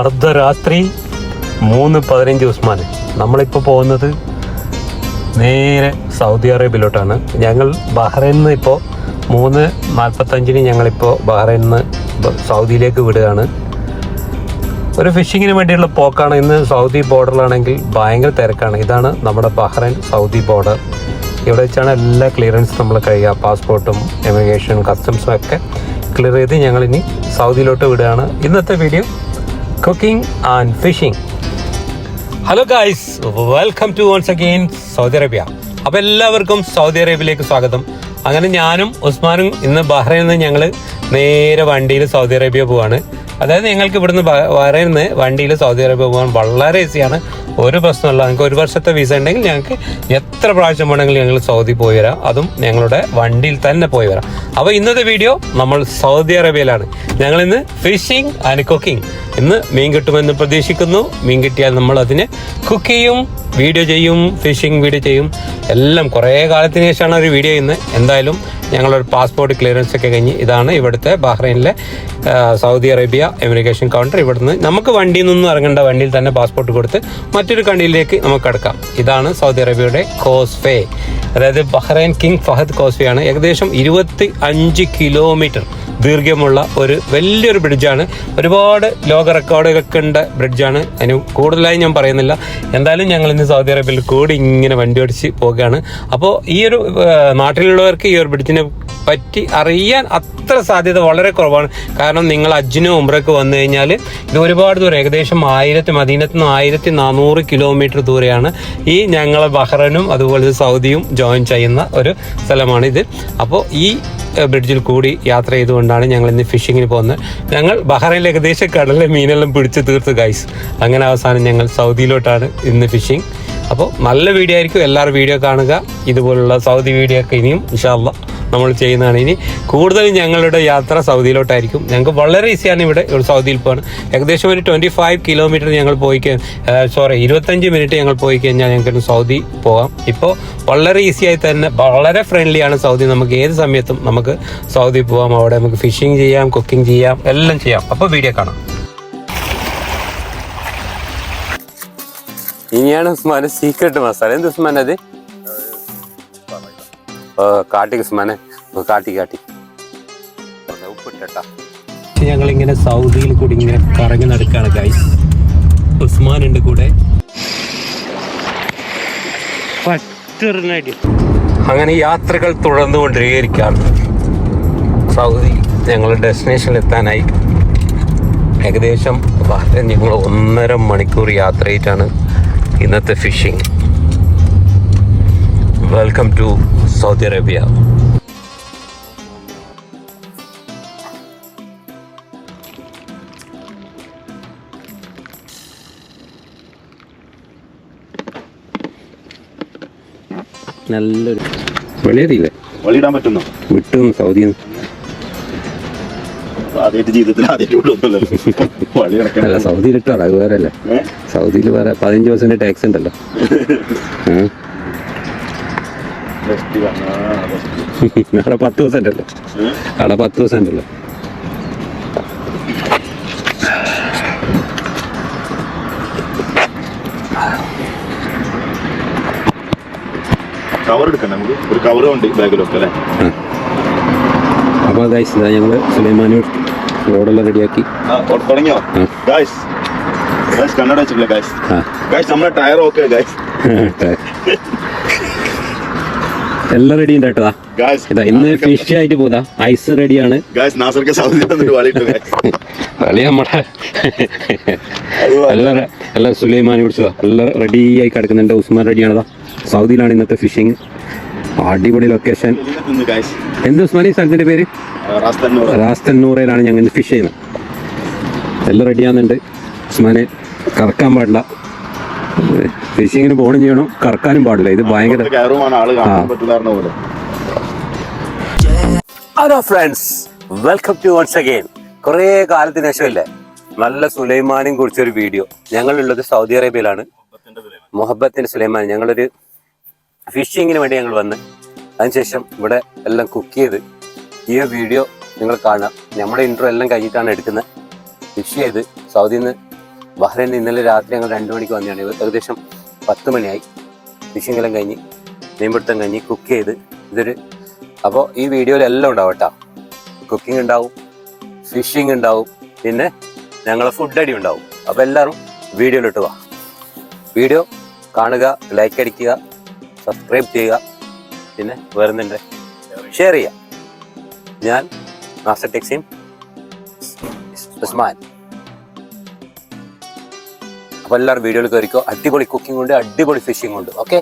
അർദ്ധരാത്രി മൂന്ന് പതിനഞ്ച് ഉസ്മാൻ നമ്മളിപ്പോൾ പോകുന്നത് നേരെ സൗദി അറേബ്യയിലോട്ടാണ്. ഞങ്ങൾ ബഹ്റൈനിൽ നിന്ന് ഇപ്പോൾ മൂന്ന് നാൽപ്പത്തഞ്ചിന് ഞങ്ങളിപ്പോൾ ബഹ്റൈനിൽ നിന്ന് സൗദിയിലേക്ക് വിടുകയാണ്. ഒരു ഫിഷിങ്ങിന് വേണ്ടിയുള്ള പോക്കാണ്. ഇന്ന് സൗദി ബോർഡറിലാണെങ്കിൽ ഭയങ്കര തിരക്കാണ്. ഇതാണ് നമ്മുടെ ബഹ്റൈൻ സൗദി ബോർഡർ. ഇവിടെ വെച്ചാണ് എല്ലാ ക്ലിയറൻസ് നമ്മൾ കഴിയുക. പാസ്പോർട്ടും എമിഗ്രേഷനും കസ്റ്റംസും ഒക്കെ ക്ലിയർ ചെയ്ത് ഞങ്ങളിനി സൗദിയിലോട്ട് വിടുകയാണ്. ഇന്നത്തെ video cooking and fishing hello guys welcome to once again Saudi Arabia അപ്പോൾ എല്ലാവർക്കും സൗദി അറേബ്യയിലേക്ക് സ്വാഗതം. അങ്ങനെ ഞാനും ഉസ്മാനും ഇന്ന് ബഹ്റൈനിൽ നിന്ന് ഞങ്ങൾ നേരെ വണ്ടിയിൽ സൗദി അറേബ്യ പോവാണ്. അതായത് ഞങ്ങൾക്ക് ഇവിടുന്ന് ബഹ്റൈനിൽ നിന്ന് വണ്ടിയിൽ സൗദി അറേബ്യ പോകാൻ വളരെ ഈസിയാണ് ഒരു പ്രശ്നമല്ല ഞങ്ങൾക്ക് ഒരു വർഷത്തെ വിസ ഉണ്ടെങ്കിൽ ഞങ്ങൾക്ക് എത്ര പ്രാവശ്യം വേണമെങ്കിലും ഞങ്ങൾ സൗദി പോയി വരാം. അതും ഞങ്ങളുടെ വണ്ടിയിൽ തന്നെ പോയി വരാം. അപ്പോൾ ഇന്നത്തെ വീഡിയോ നമ്മൾ സൗദി അറേബ്യയിലാണ്. ഞങ്ങൾ ഇന്ന് ഫിഷിംഗ് ആൻഡ് കുക്കിംഗ് ഇന്ന് മീൻ കിട്ടുമെന്ന് പ്രതീക്ഷിക്കുന്നു. മീൻ കിട്ടിയാൽ നമ്മൾ അതിനെ കുക്ക് ചെയ്യും വീഡിയോ ചെയ്യും ഫിഷിംഗ് വീഡിയോ ചെയ്യും. എല്ലാം കുറേ കാലത്തിന് ശേഷമാണ് ഒരു വീഡിയോ ഇന്ന്. എന്തായാലും ഞങ്ങളൊരു പാസ്പോർട്ട് ക്ലിയറൻസ് ഒക്കെ കഴിഞ്ഞ് ഇതാണ് ഇവിടുത്തെ ബഹ്റൈനിലെ സൗദി അറേബ്യ എമിഗ്രേഷൻ കൗണ്ടർ ഇവിടുന്ന് നമുക്ക് വണ്ടിയിൽ നിന്നും ഇറങ്ങേണ്ട വണ്ടിയിൽ തന്നെ പാസ്പോർട്ട് കൊടുത്ത് മറ്റൊരു കണ്ടിയിലേക്ക് നമുക്ക് കടക്കാം. ഇതാണ് സൗദി അറേബ്യയുടെ കോസ്ഫേ അതായത് ബഹ്റൈൻ കിങ് ഫഹദ് കോസ്ഫേ ആണ്. ഏകദേശം ഇരുപത്തി അഞ്ച് കിലോമീറ്റർ. ദീർഘ്യമുള്ള ഒരു വലിയൊരു ബ്രിഡ്ജാണ് ഒരുപാട് ലോക റെക്കോർഡുകളൊക്കെ ഉണ്ട് ബ്രിഡ്ജാണ് അതിന് കൂടുതലായി ഞാൻ പറയുന്നില്ല. എന്തായാലും ഞങ്ങൾ ഇന്ന് സൗദി അറേബ്യയിൽ കൂടി ഇങ്ങനെ വണ്ടി ഓടിച്ച് പോകുകയാണ് അപ്പോൾ ഈ ഒരു നാട്ടിലുള്ളവർക്ക് ഈ ഒരു ബ്രിഡ്ജിനെ പറ്റി അറിയാൻ അത്ര സാധ്യത വളരെ കുറവാണ്. കാരണം നിങ്ങൾ അജ്ജിനും ഉംറയ്ക്ക് വന്നു കഴിഞ്ഞാൽ ഇത് ഒരുപാട് ദൂരം ഏകദേശം ആയിരത്തി മദീനത്ത് നിന്ന് ആയിരത്തി നാനൂറ് കിലോമീറ്റർ ദൂരെയാണ് ഈ ഞങ്ങളെ ബഹ്റനും അതുപോലെ സൗദിയും ജോയിൻ ചെയ്യുന്ന ഒരു സ്ഥലമാണിത്. അപ്പോൾ ഈ ബ്രിഡ്ജിൽ കൂടി യാത്ര ചെയ്തുകൊണ്ടാണ് ഞങ്ങൾ ഇന്ന് ഫിഷിങ്ങിന് പോകുന്നത്. ഞങ്ങൾ ബഹ്റൈനിൽ ഏകദേശം കടലിലെ മീനെല്ലാം പിടിച്ച് തീർത്ത് ഗൈസ് അങ്ങനെ അവസാനം ഞങ്ങൾ സൗദിയിലോട്ടാണ് ഇന്ന് ഫിഷിംഗ് അപ്പോൾ നല്ല വീഡിയോ ആയിരിക്കും എല്ലാവരും വീഡിയോ കാണുക. ഇതുപോലുള്ള സൗദി വീഡിയോ ഒക്കെ ഇനിയും ഇഷാല്ല നമ്മൾ ചെയ്യുന്നതാണ്. ഇനി കൂടുതലും ഞങ്ങളുടെ യാത്ര സൗദിയിലോട്ടായിരിക്കും. ഞങ്ങൾക്ക് വളരെ ഈസിയാണ് ഇവിടെ സൗദിയിൽ പോകാൻ. ഏകദേശം ഒരു ട്വന്റി ഫൈവ് കിലോമീറ്റർ ഞങ്ങൾ പോയി സോറി ഇരുപത്തഞ്ച് മിനിറ്റ് ഞങ്ങൾ പോയി കഴിഞ്ഞാൽ ഞങ്ങൾക്ക് സൗദി പോകാം. ഇപ്പോൾ വളരെ ഈസിയായി തന്നെ വളരെ ഫ്രണ്ട്ലിയാണ് സൗദി. നമുക്ക് ഏത് സമയത്തും നമുക്ക് സൗദി പോകാം അവിടെ നമുക്ക് ഫിഷിംഗ് ചെയ്യാം കുക്കിംഗ് ചെയ്യാം എല്ലാം ചെയ്യാം. അപ്പോൾ വീഡിയോ കാണാം. ഇനിയാണ് ഉസ്മാന് സീക്രട്ട് മസാല എന്ത് ഉസ്മാൻ അത്? ഓ കാട്ടി ഉസ്മാനെ. കാട്ടി കാട്ടി. ഉപ്പിട്ടാ ഞങ്ങൾ ഇങ്ങനെ സൗദിയിൽ കൂടി ഇങ്ങനെ കറങ്ങി നടക്കാണ് ഗൈസ് ഉസ്മാൻ ഉണ്ട് കൂടെ. അങ്ങനെ യാത്രകൾ തുടർന്നുകൊണ്ടിരിക്കുകയാണ്. സൗദി. ഞങ്ങളുടെ ഡെസ്റ്റിനേഷനിൽ എത്താനായി ഏകദേശം ഞങ്ങൾ ഒന്നര മണിക്കൂർ യാത്രയായിട്ടാണ് ഇന്നത്തെ fishing. Welcome to Saudi Arabia നല്ലൊരു വെളിയറിയില്ലേ വെളിയിടാൻ പറ്റുന്നോ വിട്ടു സൗദിയിൽ ആദ്യമായിട്ട് ജീവിതത്തിൽ ആദ്യമായിട്ട് വിടുന്നല്ലോ വളി അല്ല സൗദിയിൽ ഇട്ടാണ് അത് വേറെ അല്ലേ സൗദിയിൽ വേറെ പതിനഞ്ച് പെർസെന്റ് ടാക്സ് ഉണ്ടല്ലോ. അവിടെ പത്ത് ദിവസം ഉണ്ടല്ലോ. അവിടെ പത്ത് ദിവസം ഉണ്ടല്ലോ. കവർ എടുക്കണം നമുക്ക്. ഒരു കവർ ഉണ്ട് ബാഗിലൊക്കെ അല്ലേ? അപ്പോൾ ഗൈസ് ഇതാ ഞങ്ങൾ സുലൈമാനൂർ റോഡെല്ലാം റെഡിയാക്കി തുടങ്ങിയോ? ഗൈസ് ഗൈസ് കണ്ണട വെച്ചിട്ടില്ല ഗൈസ് ഗൈസ് നമ്മുടെ ടയർ ഓക്കെ ഗൈസ് എല്ലാം റെഡി ഉണ്ട് കേട്ടോ ഇതാ ഇന്ന് ഫിഷ് ആയിട്ട് പോതാ ഐസ് റെഡിയാണ് കളി നമ്മുടെ എല്ലാം എല്ലാം സുലൈമാനി പിടിച്ചതാ എല്ലാം റെഡി ആയി കിടക്കുന്നുണ്ട്. ഉസ്മാൻ റെഡിയാണതാ സൗദിയിലാണ് ഇന്നത്തെ ഫിഷിംഗ് അടിപൊളി ലൊക്കേഷൻ എന്ത് ഉസ്മാനി സ്ഥലത്തിന്റെ പേര്? റാസ്തന്നൂറയിലാണ് ഞങ്ങൾ ഇന്ന് ഫിഷ് ചെയ്യുന്നത്. എല്ലാം റെഡിയാകുന്നുണ്ട് ഉസ്മാനെ കറക്കാൻ പാടില്ല. ഫിഷിങ്ങിന് പോകണം ചെയ്യണം. കറക്കാനും പാടില്ല. ഇത് ഭയങ്കര കയറുമാണ് ആൾ കാണാൻ പറ്റില്ലായിരുന്ന പോലെ. Hello friends welcome to once again കുറേ കാലത്തിന് ശേഷമല്ലേ? നല്ല സുലൈമാനും കുറിച്ചൊരു വീഡിയോ ഞങ്ങളുള്ളത് സൗദി അറേബ്യയിലാണ്. മുഹബത്തിന്റെ സുലൈമാൻ. ഞങ്ങളൊരു ഫിഷിങ്ങിന് വേണ്ടി ഞങ്ങൾ വന്ന്. അതിനുശേഷം ഇവിടെ എല്ലാം കുക്ക് ചെയ്ത് ഈ വീഡിയോ നിങ്ങൾ കാണാം നമ്മുടെ ഇൻട്രോ എല്ലാം കഴിഞ്ഞിട്ടാണ് എടുക്കുന്നത്. ഫിഷ് ചെയ്ത് സൗദിയിൽ നിന്ന് ബഹ്റൈനിൽ ഇന്നലെ രാത്രി ഞങ്ങൾ രണ്ട് മണിക്ക് വന്നതാണ്. ഏകദേശം പത്ത് മണിയായി. ഫിഷിംഗ് എല്ലാം കഴിഞ്ഞ് മീൻപിടുത്തം കഴിഞ്ഞ് കുക്ക് ചെയ്ത് ഇതൊരു അപ്പോൾ ഈ വീഡിയോയിൽ എല്ലാം ഉണ്ടാവും കേട്ടോ. കുക്കിംഗ് ഉണ്ടാവും ഫിഷിംഗ് ഉണ്ടാവും പിന്നെ ഞങ്ങളെ ഫുഡ് അടി ഉണ്ടാവും. അപ്പോൾ എല്ലാവരും വീഡിയോയിലിട്ട് വാ. വീഡിയോ കാണുക ലൈക്ക് അടിക്കുക. സബ്സ്ക്രൈബ് ചെയ്യുക. പിന്നെ വരുന്നുണ്ട് ഷെയർ ചെയ്യുക. ഞാൻ മാസ്റ്റർ ടെക്സിം ഉസ്മാൻ. അപ്പോൾ എല്ലാവരും വീഡിയോയിൽ കയറിക്കോ. അടിപൊളി കുക്കിംഗ് ഉണ്ട് അടിപൊളി ഫിഷിംഗ് ഉണ്ട്. ഓക്കെ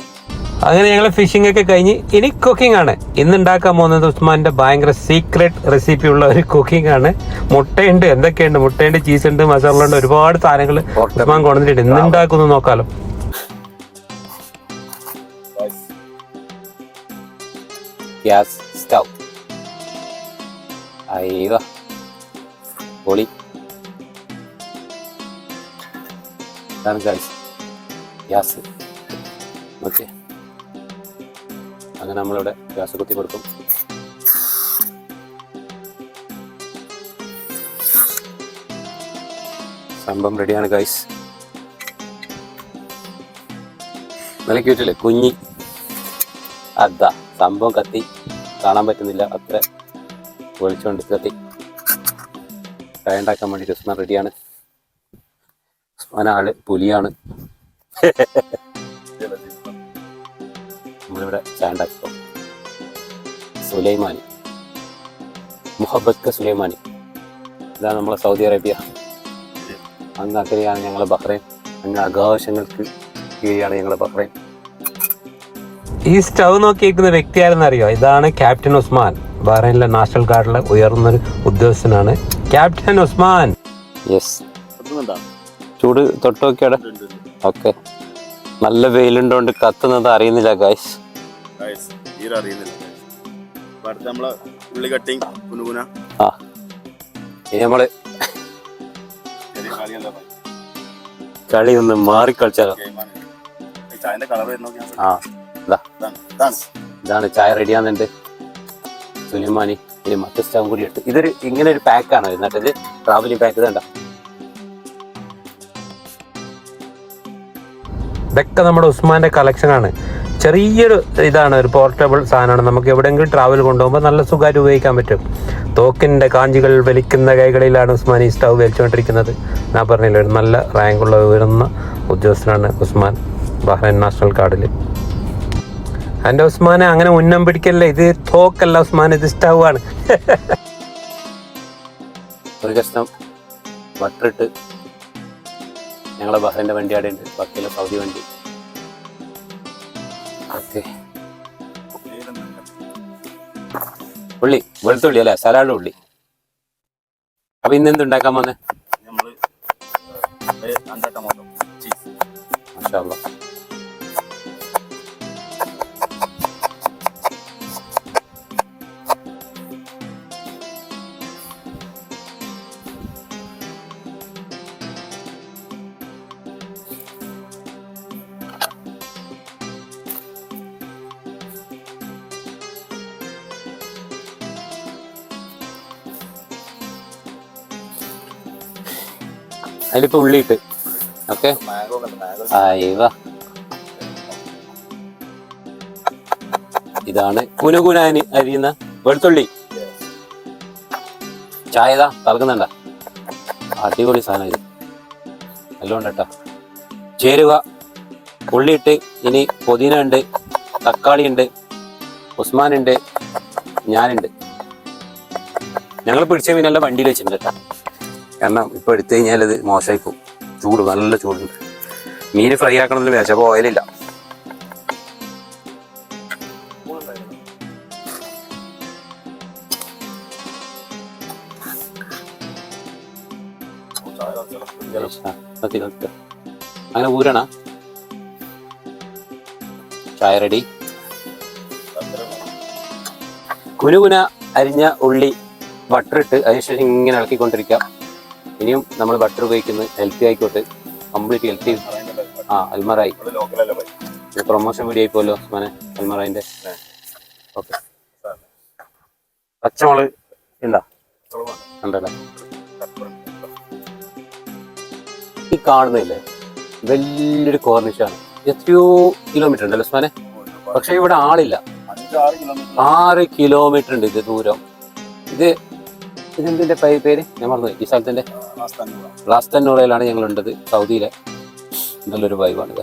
അങ്ങനെ ഞങ്ങൾ ഫിഷിംഗ് ഒക്കെ കഴിഞ്ഞ് ഇനി കുക്കിംഗ് ആണ്. ഇന്ന് ഉണ്ടാക്കാൻ പോകുന്നത് ഉസ്മാന്റെ ഭയങ്കര സീക്രട്ട് റെസിപ്പി ഉള്ള ഒരു കുക്കിംഗ് ആണ്. മുട്ടയുണ്ട് എന്തൊക്കെയുണ്ട്? മുട്ടയുണ്ട് ചീസ് ഉണ്ട് മസാല ഉണ്ട് ഒരുപാട് സാധനങ്ങൾ ഉസ്മാൻ കൊണ്ടുവന്നിട്ടുണ്ട്. ഇന്ന് ഉണ്ടാക്കുന്നു നോക്കാലോ. ഗ്യാസ് സ്റ്റൗ അയ്യോ. പൊളി. ഇതാണ് ഗ്യാസ് ഗ്യാസ്. ഓക്കെ. അങ്ങനെ നമ്മളിവിടെ ഗ്യാസ് കുത്തി കൊടുക്കും. സംഭവം റെഡിയാണ് ഗൈസ് നല്ല ക്യൂറ്റല്ലേ കുഞ്ഞി. അതാ. സംഭവം കത്തി കാണാൻ പറ്റുന്നില്ല. അത്ര വെളിച്ചുകൊണ്ട് കത്തി. ചായ ഉണ്ടാക്കാൻ വേണ്ടി ഉസ്മാൻ റെഡിയാണ്. ഉസ്മാൻ ആൾ പുലിയാണ്. നമ്മളിവിടെ ചായ സുലൈമാനി. മുഹബത്ത് സുലൈമാനി. ഇതാണ് നമ്മളെ സൗദി അറേബ്യ. അങ്ങ് അക്കരെയാണ് ഞങ്ങളെ ബഹ്റൈൻ. അങ്ങ് ആഘോഷങ്ങൾക്ക് കീഴിലാണ് ഞങ്ങളെ ബഹ്റൈൻ. ഈ സ്റ്റൗ നോക്കിയിരിക്കുന്ന വ്യക്തി ആരെന്നറിയോ ഇതാണ് ക്യാപ്റ്റൻ ഉസ്മാൻ. ബഹ്റൈനിലെ നാഷണൽ ഗാർഡിലെ ഉയർന്നൊരു ഉദ്യോഗസ്ഥനാണ് ക്യാപ്റ്റൻ ഉസ്മാൻ. യെസ്? ചൂട് തൊട്ട് നോക്കിയാടെ ഉണ്ട്, ഉണ്ട്. ഓക്കെ. നല്ല വെയിലുണ്ടോണ്ട് കത്തുന്നത് അറിയുന്നില്ല guys. നമ്മളെ. കളി ഒന്ന് മാറിക്കളിച്ചാലോ? കളിച്ചാലോ ആ. ഇതാണ് ചായ റെഡിയാകുന്നുണ്ട് സുനിമാനി ഇനി മറ്റു സ്റ്റാവും കൂടി എടുത്ത് ഇതൊരു ഇങ്ങനെ ഒരു പാക്കാണ് എന്നിട്ട് ഇത് ട്രാവലിംഗ് പാക്ക് ഇതണ്ട ഇതൊക്കെ നമ്മുടെ ഉസ്മാന്റെ കളക്ഷനാണ് ചെറിയൊരു ഇതാണ് ഒരു പോർട്ടബിൾ സാധനമാണ്. നമുക്ക് എവിടെയെങ്കിലും ട്രാവൽ കൊണ്ടുപോകുമ്പോൾ നല്ല സുഖമായിട്ട് ഉപയോഗിക്കാൻ പറ്റും. തോക്കിന്റെ കാഞ്ചികൾ വലിക്കുന്ന കൈകളിലാണ് ഉസ്മാൻ ഈ സ്റ്റൗ വലിച്ചുകൊണ്ടിരിക്കുന്നത്. ഞാൻ പറഞ്ഞില്ല ഒരു നല്ല റാങ്കുള്ള ഉയർന്ന ഉദ്യോഗസ്ഥനാണ് ഉസ്മാൻ ബഹ്റൈൻ നാഷണൽ ഗാർഡിൽ എന്റെ ഉസ്മാനെ അങ്ങനെ ഉന്നം പിടിക്കല്ലേ? ഇത് തോക്കല്ല ഉസ്മാൻ ഇത് സ്റ്റവാണ് ആണ്. ഒരു കഷ്ണം ബട്ടറിട്ട് ഞങ്ങളെ ബഹ്റൈന്റെ വണ്ടി അവിടെ ഉണ്ട് ബാക്കിയുള്ള സൗദി വണ്ടി. ഓക്കെ. ഉള്ളി വെളുത്തുള്ളി അല്ലേ? സലാഡ് ഉള്ളി. അപ്പൊ ഇന്ന് എന്തുണ്ടാക്കാൻ പോന്നെ? അതിലിപ്പോ ഉള്ളി ഇട്ട് ഓക്കെ ഇതാണ് കുനുകുനാനി അരിയുന്ന വെളുത്തുള്ളി. ചായ ഇതാ അടിപൊളി സാധനം ഇത്. എല്ലാം ഉണ്ട് കേട്ടോ ചേരുവ ഉള്ളിയിട്ട് ഇനി പുതിന ഉണ്ട് തക്കാളി ഉണ്ട് ഉസ്മാനുണ്ട് ഞാനുണ്ട്. ഞങ്ങൾ പിടിച്ച മീനെല്ലാം വണ്ടിയിൽ വെച്ചിട്ടുണ്ട് കേട്ടോ. കാരണം ഇപ്പൊ എടുത്തു കഴിഞ്ഞാൽ അത് മോശമായി പോകും ചൂട് നല്ല ചൂടുണ്ട്. മീൻ ഫ്രൈ ആക്കണമെന്ന് വിചാരിച്ചപ്പോ ഓയിലില്ല ആ, നിർത്തി, നിർത്തി. അങ്ങനെ ഊരണ. ചായ റെഡി കുനുകുന അരിഞ്ഞ ഉള്ളി ബട്ടറിട്ട് അതിനുശേഷം ഇങ്ങനെ ഇളക്കിക്കൊണ്ടിരിക്കുക. ഇനിയും നമ്മൾ ബട്ടർ ഉപയോഗിക്കുന്നത് ഹെൽത്തി ആയിക്കോട്ടെ കംപ്ലീറ്റ് ഹെൽത്തി ആ അൽമറായി. പ്രൊമോഷൻ വീഡിയോ ആയിപ്പോലോ ഉസ്മാനെ അൽമറായിന്റെ ഓക്കെ. പച്ചമുളക് ഉണ്ടോ? ഈ കാണുന്നില്ലേ വലിയൊരു കോർണിഷാണ് എത്രയോ കിലോമീറ്റർ ഉണ്ടല്ലോ ഉസ്മാനെ? പക്ഷെ ഇവിടെ ആളില്ല. ആറ് കിലോമീറ്റർ ഉണ്ട് ഇത് ദൂരം. ഇത് ഇതെന്തിന്റെ പേ- പേര്? ഞാൻ മറന്നു ഈ സ്ഥലത്തിന്റെ റാസ്തന്നൂറയിലാണ് ഞങ്ങൾ ഉണ്ടത് സൗദിയിലെ നല്ലൊരു വൈബാണ്.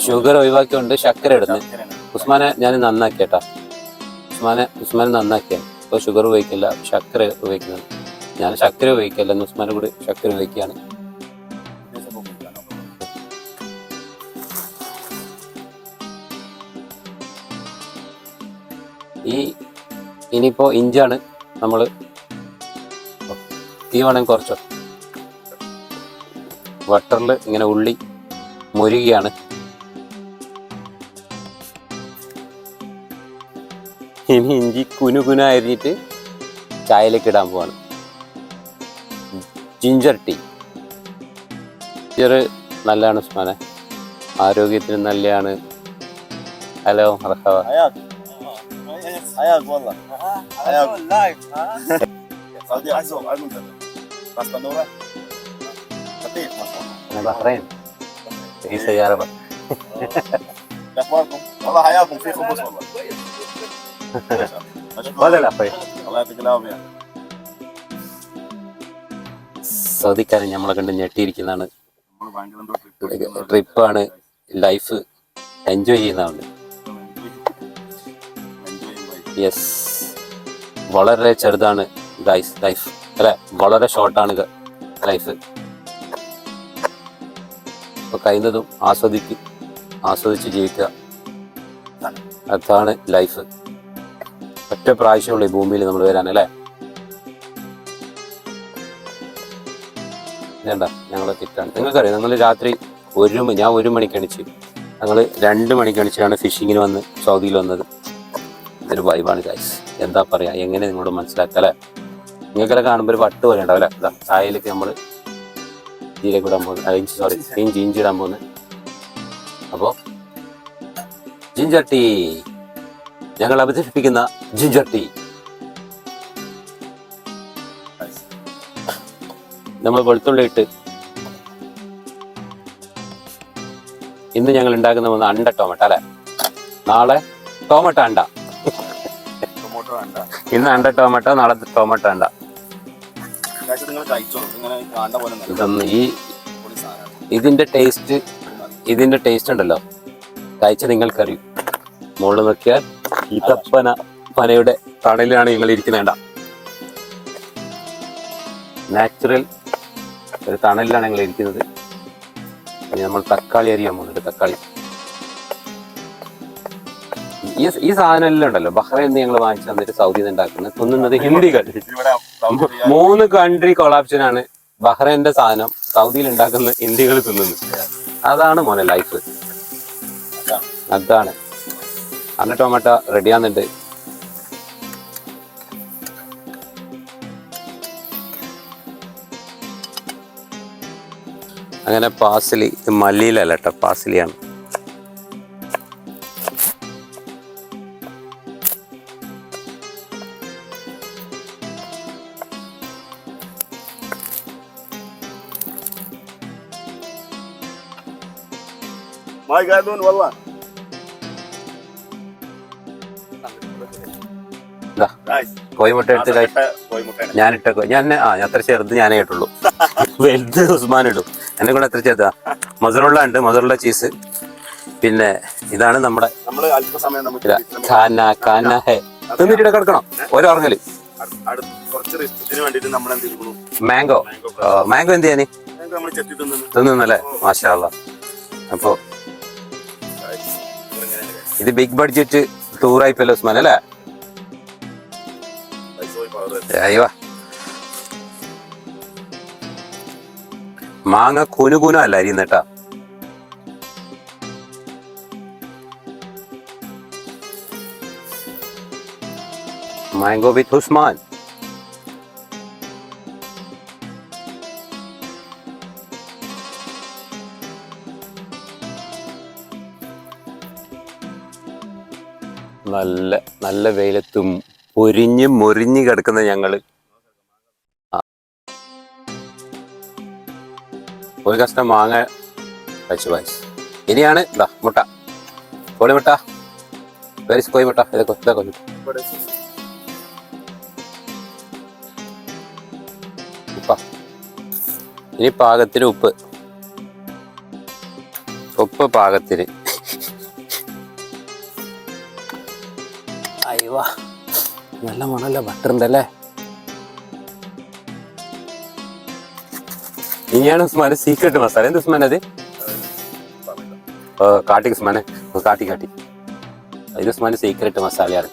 ഷുഗർ ഒഴിവാക്കിയുണ്ട് ശക്കര ഇടുന്നത് ഉസ്മാനെ ഞാൻ നന്നാക്കിയേട്ടാ. ഉസ്മാനെ ഉസ്മാനെ നന്നാക്കിയാണ്. ഇപ്പോൾ ഷുഗർ ഉപയോഗിക്കില്ല. ശർക്കര ഉപയോഗിക്കുന്നത് ഞാൻ ശർക്കര ഉപയോഗിക്കില്ല ഉസ്മാനെ കൂടി ശർക്കര ഉപയോഗിക്കുകയാണ്. ഈ ഇനിയിപ്പോൾ ഇഞ്ചാണ് നമ്മൾ തീ വേണമെങ്കിൽ കുറച്ചോ ബട്ടറിൽ ഇങ്ങനെ ഉള്ളി മുരുകയാണ്. ഇനി ഇഞ്ചി കുനു കുന അരിഞ്ഞിട്ട് ചായയിലേക്ക് ഇടാൻ പോവാണ്. Ginger tea. ജിഞ്ചർ നല്ലതാണ് ഉസ്മാനെ. ആരോഗ്യത്തിന് നല്ലതാണ് ഹലോ മർഹബ حياك حياك والله حياك سعودي عزوم عزوم راس تنوره خفيف ما شاء الله أنا بحرين في سيارة بقى. اخباركم؟ والله حياكم في خبز والله مشكور. ولا لا أخوي الله يعطيك العافيه സൗദിക്കാരൻ നമ്മളെ കണ്ട് ഞെട്ടിയിരിക്കുന്നതാണ് നമ്മൾ ഭയങ്കര എന്തോ trip ട്രിപ്പാണ് ലൈഫ് എൻജോയ് ചെയ്യുന്നതാണ് Enjoy by. യെസ് വളരെ ചെറുതാണ് ഗൈസ് ലൈഫ് അല്ലെ? വളരെ ഷോർട്ടാണ് ഇത് ലൈഫ് അപ്പോൾ കഴിയുന്നതും ആസ്വദിക്കും ആസ്വദിച്ച് ജീവിക്കുക. അതാണ് ലൈഫ് ഒറ്റ പ്രാവശ്യമുള്ളൂ ഈ ഭൂമിയിൽ നമ്മൾ വരാൻ അല്ലേ? വേണ്ട ഞങ്ങളെ തെറ്റാണ്. നിങ്ങൾക്കറിയാം? ഞങ്ങൾ രാത്രി ഒരു ഞാൻ ഒരു മണിക്ക് അണിച്ച് ഞങ്ങൾ രണ്ട് മണിക്ക് അണിച്ചാണ് ഫിഷിങ്ങിന് വന്ന് സൗദിയിൽ വന്നത്. ഇതൊരു വൈബാണ് ഗൈസ് എന്താ പറയാ? എങ്ങനെ നിങ്ങളോട് മനസ്സിലാക്കുക അല്ലേ? നിങ്ങൾക്കെല്ലാം കാണുമ്പോൾ ഒരു വട്ട് പോലെ ഉണ്ടാവും അല്ലേ? ഇതാ ചായയിലേക്ക് നമ്മൾ ജീരക ഇടാൻ പോകുന്നത് സോറി ഇഞ്ചി ഇഞ്ചി ഇടാൻ പോകുന്നത് അപ്പോൾ ജിഞ്ചർ ടീ ഞങ്ങൾ അവതരിപ്പിക്കുന്ന ജിഞ്ചർ ടീ നമ്മൾ വെളുത്തുള്ളി ഇട്ട് ഇന്ന് ഞങ്ങൾ ഉണ്ടാക്കുന്ന അണ്ട ടൊമാറ്റോ അല്ലേ? നാളെ ടൊമാറ്റോ അണ്ട. ഇന്ന് അണ്ട ടൊമാറ്റോ നാളെ ടൊമാറ്റോ അണ്ട ഇതൊന്ന് ഈ ഇതിന്റെ ടേസ്റ്റ് ഇതിന്റെ ടേസ്റ്റ് ഉണ്ടല്ലോ. കഴിച്ച നിങ്ങൾക്കറിയും. മുകളിൽ നോക്കിയാൽ ഈത്തപ്പന പനയുടെ തണലിലാണ് നിങ്ങൾ ഇരിക്കുന്നേണ്ട നാച്ചുറൽ ഒരു തണലിലാണ് നിങ്ങൾ ഇരിക്കുന്നത്. നമ്മൾ തക്കാളി അരിയാൻ പോകുന്നുണ്ട് തക്കാളി. ഈ ഈ സാധനം എല്ലാം ഉണ്ടല്ലോ ബഹ്റൈൻ ഞങ്ങൾ വാങ്ങിച്ചു തന്നിട്ട് സൗദിയിൽ നിന്ന് ഉണ്ടാക്കുന്നത്. തിന്നുന്നത് ഹിന്ദികൾ. മൂന്ന് കൺട്രി കൊളാപ്ഷൻ ആണ് ബഹ്റൈന്റെ സാധനം സൗദിയിൽ ഉണ്ടാക്കുന്ന ഹിന്ദികൾ തിന്നുന്നത്. അതാണ് മോനെ ലൈഫ് അതാണ്. അന്ന ടൊമാറ്റോ റെഡിയാന്നുണ്ട് അങ്ങനെ പാസിലി ഇത് മല്ലിയിലല്ല കേട്ടോ പാസിലിയാണ് ما يقعدون والله ഇതാ ഗായ്സ് കോഴിമുട്ട എടുത്ത് കഴി കോഴിമുട്ടയാണ് ഞാൻ ഇട്ടേക്കോ ഞാൻ ആ അത്ര ചെറുത് ഞാനേ ഇട്ടുള്ളൂ വലുത് ഉസ്മാൻ ഇടും എന്നെ കൂടെ എത്ര ചെറുതാ മധുറുള്ള ഉണ്ട് മധുറുള്ള ചീസ് പിന്നെ ഇതാണ് നമ്മുടെ നമ്മള് അല്പസമയം നമുക്ക് ഇതാ, ഖാന ഖാന ഹേ തിന്നിട്ട് ഇവിടെ കിടക്കണം ഓരോറങ്ങല് അടു- അടുത്ത കുറച്ച് റിസ്റ്റിന് വേണ്ടിട്ട് നമ്മൾ എന്ത് ചെയ്യുന്നു മാംഗോ മാംഗോ എന്ത് ചെയ്യാന് നമ്മൾ ചെത്തി തിന്നുന്നു തിന്നല്ലേ മാഷാള്ള അപ്പൊ ഗായ്സ് ഇങ്ങനെയാണ് ഗായ്സ് ഇത് ബിഗ് ബഡ്ജറ്റ് ടൂറായിപ്പല്ലോ ഉസ്മാൻ അല്ലേ? അയ്യോ. മാങ്ങ കുനുകുനോ അല്ല അരിയുന്നേട്ടാ മാംഗോ വിത്ത് ഉസ്മാൻ. നല്ല നല്ല വെയിലത്തും പൊരിഞ്ഞ് മൊരിഞ്ഞ് കിടക്കുന്ന ഞങ്ങൾ ഒരു കഷ്ണം മാങ്ങ കഴിച്ചു വായിച്ചു ഇനിയാണ് ഇതാ മുട്ട. കോഴി മുട്ട. വെരി കോഴി മുട്ട. ഇതൊക്കെ ഇതൊക്കെ ഉപ്പ. ഇനി പാകത്തിന് ഉപ്പ്. ഉപ്പ് പാകത്തിന്. അയ്യോ നല്ല മണല്ല ബട്ടർ ഉണ്ടല്ലേ? ഇനിയാണ് ഉസ്മാൻ സീക്രട്ട് മസാല. എന്ത് ഉസ്മാൻ അത്? കാട്ടി ഉസ്മാനെ. കാട്ടി കാട്ടി. ഇത് ഉസ്മാൻ സീക്രട്ട് മസാലയാണ്.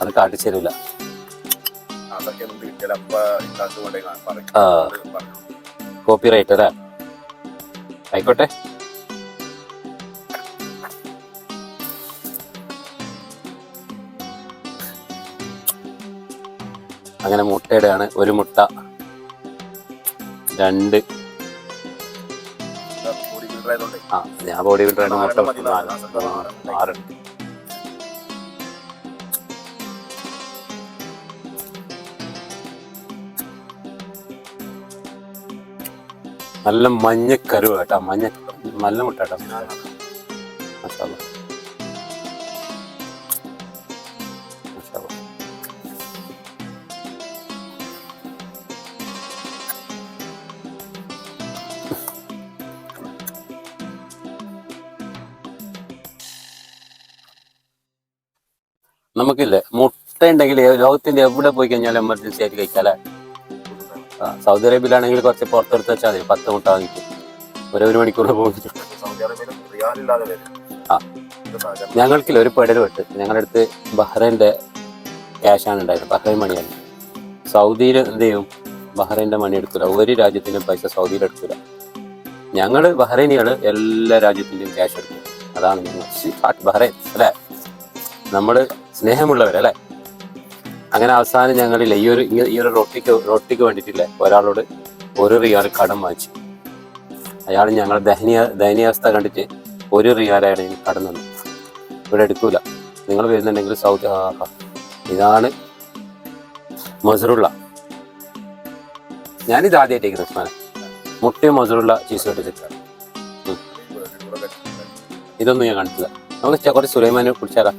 അത് കാട്ടിച്ചേരില്ല അതൊക്കെ എന്ത് കിട്ടിയാലും അപ്പ അങ്ങനെ മുട്ടയുടെയാണ് ഒരു മുട്ട. രണ്ട്. ആ ഞാൻ ബോഡി ബിൽഡറാണ് മുട്ട ആറ് നല്ല മഞ്ഞക്കരുവ് കേട്ടാ. മഞ്ഞ നല്ല മുട്ട കേട്ടോ. നമുക്കില്ലേ? മുട്ട ഉണ്ടെങ്കിൽ ലോകത്തിന്റെ എവിടെ പോയി കഴിഞ്ഞാലും എമർജൻസി ആയിട്ട് കഴിക്കാല്ലേ ആ, സൗദി അറേബ്യയിലാണെങ്കിൽ കുറച്ച് പുറത്തെടുത്ത് വെച്ചാൽ മതി പത്ത് മുട്ട വാങ്ങിക്കും. ഒരു ഒരു മണിക്കൂർ പോകും ആ. ഞങ്ങൾക്കില്ല ഒരു പെടൽ വെട്ട് ഞങ്ങളുടെ അടുത്ത് ബഹ്റൈന്റെ ക്യാഷാണ് ഉണ്ടായിരുന്നത് ബഹ്റൈൻ മണിയാണ്. സൗദിയിൽ എന്ത് ചെയ്യും? ബഹ്റൈന്റെ മണി എടുക്കില്ല ഒരു രാജ്യത്തിനും പൈസ സൗദിയിൽ എടുക്കില്ല ഞങ്ങൾ ബഹ്റൈനികൾ എല്ലാ രാജ്യത്തിന്റെയും ക്യാഷ് എടുക്കും. അതാണ് ഞങ്ങൾ. ബഹ്റൈൻ അല്ലേ? നമ്മൾ സ്നേഹമുള്ളവരല്ലേ? അങ്ങനെ അവസാനം ഞങ്ങളിൽ ഈ ഒരു ഈ ഒരു റൊട്ടിക്ക് റൊട്ടിക്ക് വേണ്ടിയിട്ടില്ലേ ഒരാളോട് ഒരു റിയാൽ കടം വാങ്ങിച്ചു. അയാൾ ഞങ്ങളുടെ ദയനീയ ദയനീയാവസ്ഥ കണ്ടിട്ട് ഒരു റിയാലാണ് ഞങ്ങൾ കടം തന്നു ഇവിടെ എടുക്കൂല. നിങ്ങൾ വരുന്നുണ്ടെങ്കിൽ സൗദി ഇതാണ് മസറുള്ള. ഞാനിത് ആദ്യമായിട്ടേക്ക് ഉസ്മാനെ മുട്ടയും മസറുള്ള ചീസ് വെട്ടിച്ചിട്ടാണ് ഇതൊന്നും ഞാൻ കണ്ടിട്ടില്ല. നമുക്ക് കുറച്ച് സുലൈമാനെ കുടിച്ചാലാ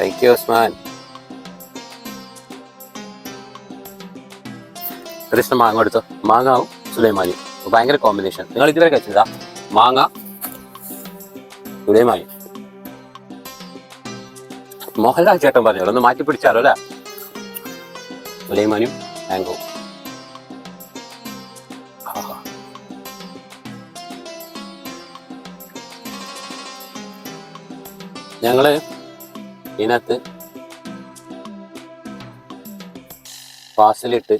താങ്ക് യു ഉസ്മാൻ കൃഷ്ണ മാങ്ങ എടുത്തോ? മാങ്ങാവും സുലൈമാനി. ഭയങ്കര കോമ്പിനേഷൻ നിങ്ങൾ ഇതുവരെ കഴിച്ചതാ? മാങ്ങ സുലൈമാനി. മോഹൻലാൽ ചേട്ടൻ പറഞ്ഞു? ഒന്ന് മാറ്റി പിടിച്ചാലോ അല്ലേ? സുലൈമാനിയും മാങ്കോ. ഞങ്ങൾ ഇതിനകത്ത് പാസിലിട്ട്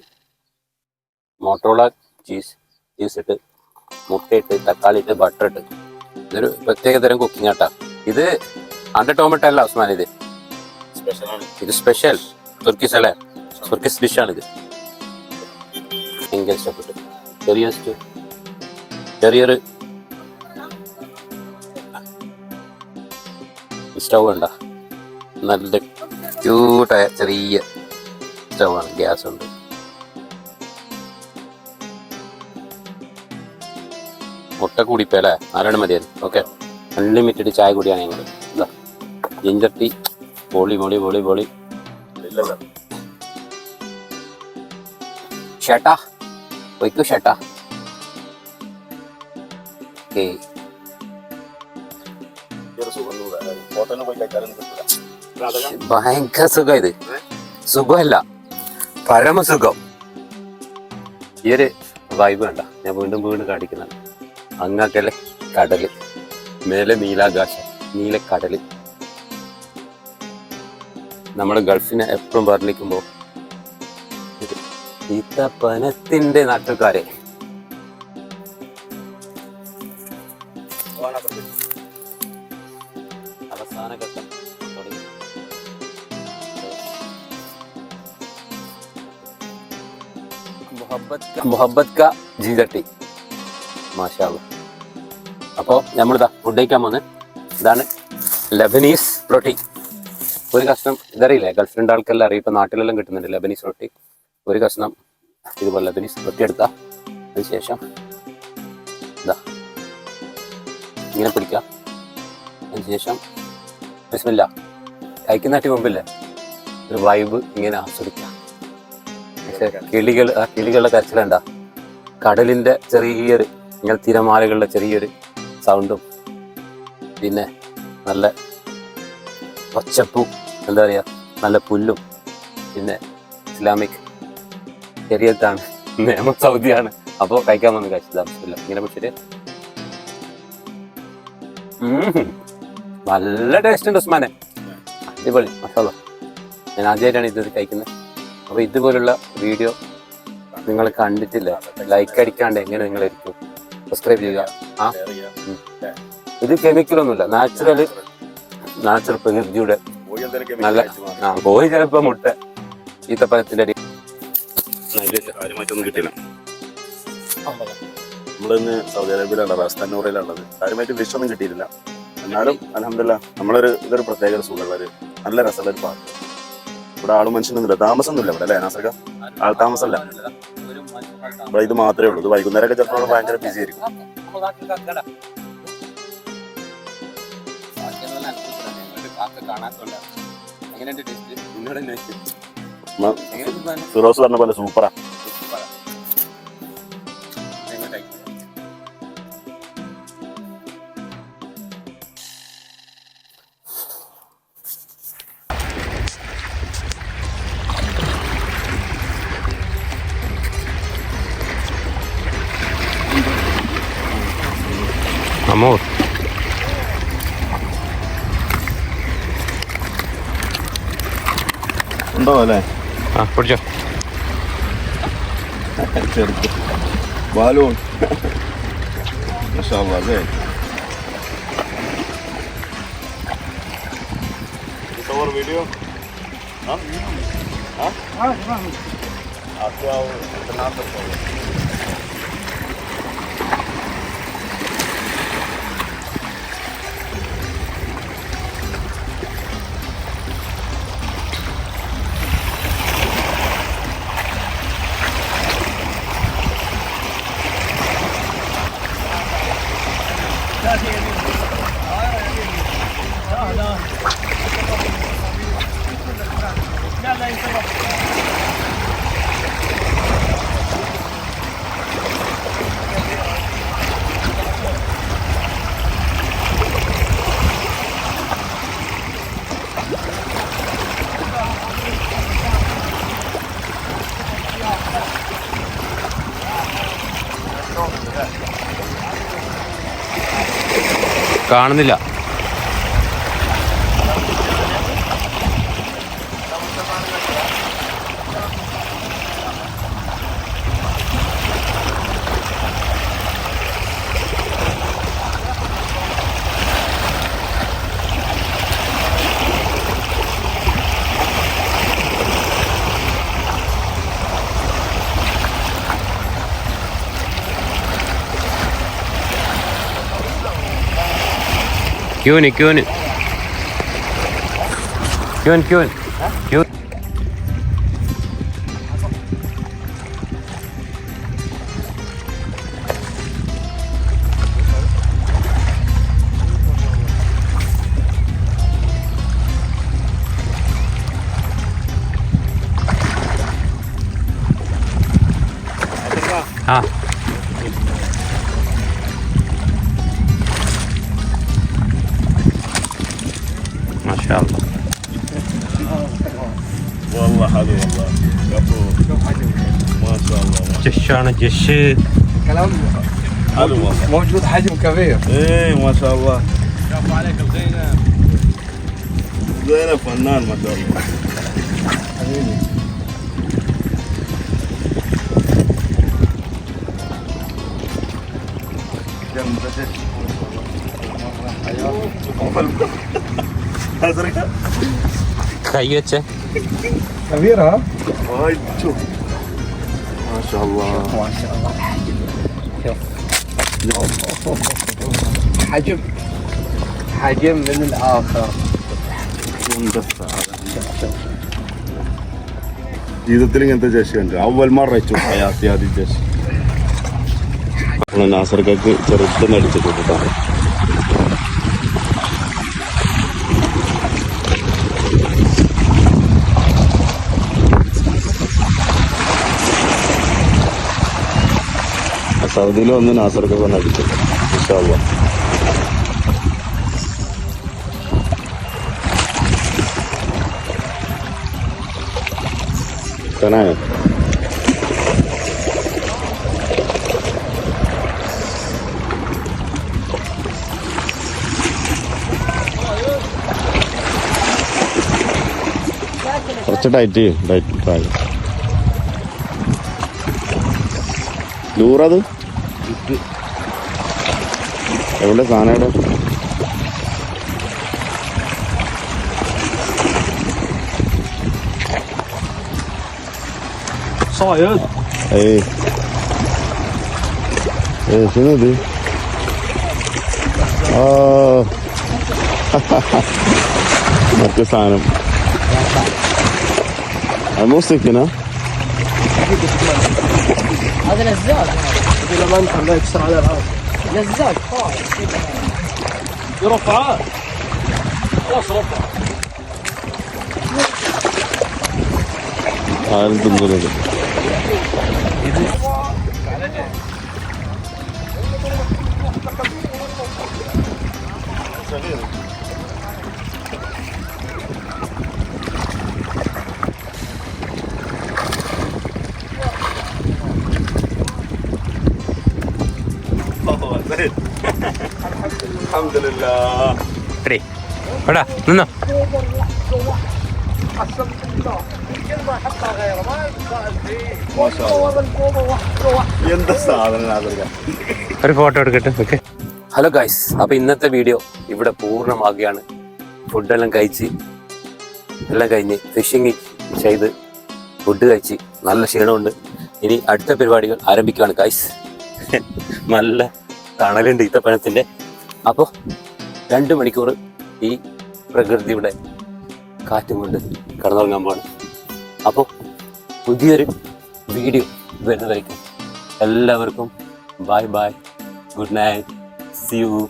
മോട്ടോള ചീസ് ചീസ് ഇട്ട് മുട്ടയിട്ട് തക്കാളി ഇട്ട് ബട്ടർ ഇട്ട് ഇതൊരു പ്രത്യേക തരം കുക്കിംഗ് ആട്ടാ. ഇത് അണ്ടർ ടോമറ്റോ അല്ല ഉസ്മാൻ ഇത് ഇത് സ്പെഷ്യൽ തുർക്കിസ് അല്ലേ? തുർക്കിസ് ഡിഷാണിത് ഭയങ്കര ഇഷ്ടപ്പെട്ടു ചെറിയ ചെറിയൊരു സ്റ്റൗ ഉണ്ട നല്ല ക്യൂട്ടായ ചെറിയ സ്റ്റവാണ് ഗ്യാസ് ഉണ്ട്. മുട്ട കൂടിപ്പോയല്ലേ നാലെണ്ണം മതിയായിരുന്നു. ഓക്കെ അൺലിമിറ്റഡ് ചായ കൂടിയാണ് ഞങ്ങൾ ഇതാ ജിഞ്ചർ ടീ പൊളി പൊളി പൊളി പൊളി. ഷേട്ടാ. വയ്ക്കൂ ഷേട്ടാ. ഓക്കേ ഭയങ്കര സുഖം ഇത്. സുഖമല്ല പരമസുഖം. ഈ ഒരു വൈബ് വേണ്ട ഞാൻ വീണ്ടും വീണ്ടും കാണിക്കുന്നതാണ് അങ്ങക്കല്ലേ കടൽ മേലെ നീലാകാശം നീല കടൽ. നമ്മൾ ഗൾഫിനെ എപ്പോഴും വർണിക്കുമ്പോൾ ഇത് നാട്ടുകാരെ. മുഹബത്ത് ക ജീതട്ടി മാഷാവ് മാഷാ അപ്പോൾ നമ്മളിതാ ഫുഡ് കഴിക്കാൻ വന്ന് ഇതാണ് ലബനീസ് റൊട്ടി ഒരു കഷ്ണം ഇതറിയില്ലേ? ഗൾഫിലുണ്ട് ആൾക്കെല്ലാം അറിയാം ഇപ്പം നാട്ടിലെല്ലാം കിട്ടുന്നുണ്ട് ലബനീസ് റൊട്ടി ഒരു കഷ്ണം ഇതുപോലെ ലബനീസ് റൊട്ടി എടുത്ത. അതിനുശേഷം ഇതാ. ഇങ്ങനെ പിടിക്കുക അതിനുശേഷം ബിസ്മില്ല. കഴിക്കുന്നതിന് മുമ്പില്ലേ? ഒരു വൈബ് ഇങ്ങനെ ആസ്വദിക്കുക പക്ഷേ കിളികൾ ആ കിളികളുടെ കരച്ചിലുണ്ട കടലിന്റെ ചെറിയൊരു ഇങ്ങനെ തിരമാലകളുടെ ചെറിയൊരു സൗണ്ടും പിന്നെ നല്ല പച്ചപ്പും എന്താ പറയുക നല്ല പുല്ലും. പിന്നെ ഇസ്ലാമിക് ശരീരത്താണ് നിയമം സൗദിയാണ്. അപ്പോൾ കഴിക്കാൻ വന്ന് കഴിച്ചത് താമസമില്ല ഇങ്ങനെ പിടിച്ചിട്ട് നല്ല ടേസ്റ്റ് ഉണ്ട് ഉസ്മാനെ. അടിപൊളി മസാല. ഞാൻ ആദ്യമായിട്ടാണ് ഇത് കഴിക്കുന്നത്. അപ്പോൾ ഇതുപോലുള്ള വീഡിയോ നിങ്ങൾ കണ്ടിട്ടില്ല ലൈക്ക് അടിക്കാണ്ട് എങ്ങനെ നിങ്ങൾ ഇരിക്കും സബ്സ്ക്രൈബ് ചെയ്യുക. ആ? ഇത് കെമിക്കലൊന്നുമില്ല നാച്ചുറൽ നാച്ചുറൽ പ്രകൃതിയുടെ നല്ല ആ കോഴി ചിലപ്പോ മുട്ട ഈത്തപ്പഴത്തിന്റെ അടി നമ്മളിന്ന് സൗദി അറേബ്യയിലാണ് റാസ്താനൂറിലുള്ളത് കാര്യമായിട്ട് ഫിഷ് ഒന്നും കിട്ടിയിട്ടില്ല. എന്നാലും അലഹമില്ല നമ്മളൊരു ഇതൊരു പ്രത്യേക ഒരു സുഖമുള്ള ഒരു നല്ല രസമുള്ള ഒരു ഇവിടെ ആളും മനുഷ്യനൊന്നുമില്ല. താമസമൊന്നുമില്ല ഇവിടെ അല്ലേ നാസർക്ക ആൾ താമസമല്ല. ഇവിടെ ഇത് മാത്രമേ ഉള്ളൂ. ഇത് വൈകുന്നേരമൊക്കെ ചിലപ്പോൾ ഭയങ്കര ബിസി ആയിരിക്കും. ഫിറോസ് പറഞ്ഞ പോലെ സൂപ്പറാ amor. ഉണ്ടോ അല്ലേ ആ പിടിച്ചോ ചെറുത്ത് ബാലൂൺ അല്ലേ വീഡിയോ ആ ആ ആ ആ ആ ആ കാണുന്നില്ല. क्यों नहीं क्यों नहीं क्यों क्यों الشان الجشيد كلام حلو موجود حجم كبير. إيه ما شاء الله. شافوا عليك الزينب زينه فنان ما شاء الله. حبيبي خيوته كبيرة؟ وايد شوف. ما شاء الله. ما شاء الله. الحجم شوف حجم حجم من الآخر. مدفع هذا جديد لي أنت. جشن أول مرة تشوف حياتي هذه الجشن ناصر قاعد ترد مرتب സൗദിയിൽ ഒന്ന് നാസർക്ക് ഒന്ന് അടിച്ചു ഇഷ്ടമാവുക കനായോ കുറച്ച് ടൈറ്റ് ടൈറ്റ് ദൂരത് എവിടെ സാധനം എവിടെ صايد ايه ايه شنو دي؟ اه مركز عالم مو سكنة هذا لزاز اذا ما انت لا يكسر على الارض جزاك خالص رفعات خلاص رفع. عارف بالضربة صغير നിന്നോ. ഒരു ഫോട്ടോ എടുക്കട്ടെ ഹലോ ഗൈസ് അപ്പൊ ഇന്നത്തെ വീഡിയോ ഇവിടെ പൂർണമാകുകയാണ്. ഫുഡെല്ലാം കഴിച്ച് എല്ലാം കഴിഞ്ഞ് ഫിഷിംഗ് ചെയ്ത് ഫുഡ് കഴിച്ച് നല്ല ക്ഷീണമുണ്ട്. ഇനി അടുത്ത പരിപാടികൾ ആരംഭിക്കുകയാണ് ഗൈസ് നല്ല തണലുണ്ട് ഇത്തപ്പനത്തിന്റെ അപ്പോൾ രണ്ട് മണിക്കൂർ ഈ പ്രകൃതിയുടെ കാറ്റും കൊണ്ട് കടന്നുറങ്ങാൻ പോകണം അപ്പോൾ പുതിയൊരു വീഡിയോ വരുന്നതായിരിക്കും. എല്ലാവർക്കും bye bye good night see you